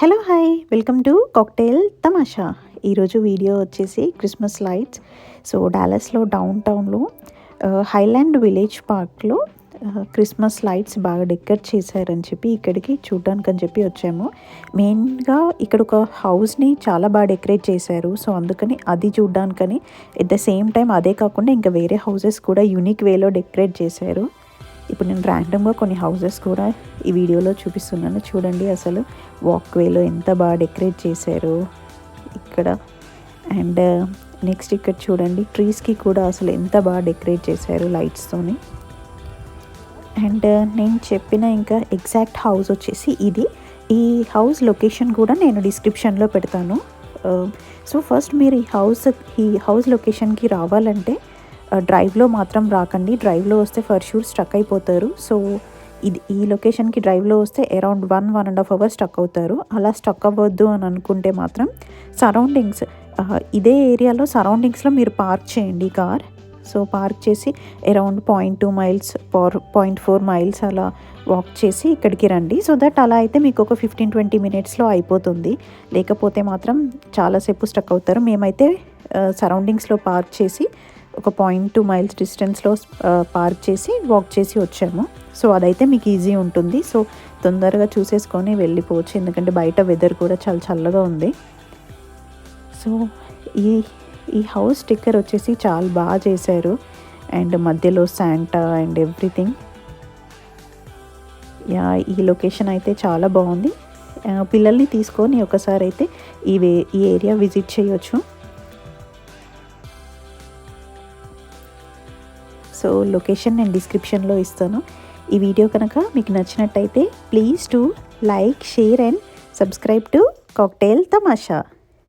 Hello hi welcome to Cocktail Tamasha ఈరోజు video వచ్చేసి Christmas lights so డాలస్లో డౌన్ టౌన్లో హైలాండ్ విలేజ్ పార్క్లో క్రిస్మస్ లైట్స్ బాగా డెకరేట్ చేశారని చెప్పి ఇక్కడికి చూడడానికి అని చెప్పి వచ్చాము. మెయిన్గా ఇక్కడ ఒక హౌస్ని చాలా బాగా డెకరేట్ చేశారు. సో అందుకని అది చూడడానికని ఎట్ ద సేమ్ టైం అదే కాకుండా ఇంకా వేరే హౌసెస్ కూడా యూనిక్ వేలో డెకరేట్ చేశారు. ఇప్పుడు నేను ర్యాండమ్గా కొన్ని హౌసెస్ కూడా ఈ వీడియోలో చూపిస్తున్నాను. చూడండి అసలు వాక్వేలో ఎంత బాగా డెకరేట్ చేశారు ఇక్కడ. అండ్ నెక్స్ట్ uh, ఇక్కడ చూడండి ట్రీస్కి కూడా అసలు ఎంత బాగా డెకరేట్ చేశారు లైట్స్తోని అండ్ uh, నేను చెప్పిన ఇంకా ఎగ్జాక్ట్ హౌస్ వచ్చేసి ఇది. ఈ హౌస్ లొకేషన్ కూడా నేను డిస్క్రిప్షన్లో పెడతాను. Uh, సో ఫస్ట్ మీరు ఈ హౌస్ ఈ హౌస్ లొకేషన్కి రావాలంటే డ్రైవ్లో మాత్రం రాకండి. డ్రైవ్లో వస్తే ఫర్ షూర్ స్ట్రక్ అయిపోతారు. సో ఇది ఈ లొకేషన్కి డ్రైవ్లో వస్తే around one one and half hour stuck అవుతారు. అలా స్టక్ అవ్వద్దు అని అనుకుంటే మాత్రం సరౌండింగ్స్ ఇదే ఏరియాలో సరౌండింగ్స్లో మీరు పార్క్ చేయండి కార్ సో పార్క్ చేసి around point two miles par point four miles అలా వాక్ చేసి ఇక్కడికి రండి. సో దట్ అలా అయితే మీకు ఒక ఫిఫ్టీన్ ట్వంటీ మినిట్స్లో అయిపోతుంది. లేకపోతే మాత్రం చాలాసేపు స్టక్ అవుతారు. మేమైతే సరౌండింగ్స్లో పార్క్ చేసి ఒక పాయింట్ టూ మైల్స్ డిస్టెన్స్లో పార్క్ చేసి వాక్ చేసి వచ్చాము. సో అదైతే మీకు ఈజీ ఉంటుంది. సో తొందరగా చూసేసుకొని వెళ్ళిపోవచ్చు. ఎందుకంటే బయట వెదర్ కూడా చాలా చల్లగా ఉంది. సో ఈ ఈ హౌస్ స్టిక్కర్ వచ్చేసి చాలా బాగా చేశారు. అండ్ మధ్యలో శాంటా అండ్ ఎవ్రీథింగ్ యా ఈ లొకేషన్ అయితే చాలా బాగుంది. పిల్లల్ని తీసుకొని ఒకసారి అయితే ఈ వే ఈ ఏరియా విజిట్ చేయొచ్చు. సో లొకేషన్ నేను డిస్క్రిప్షన్లో ఇస్తాను. ఈ వీడియో కనుక మీకు నచ్చినట్టయితే please to like share and subscribe to Cocktail Tamasha.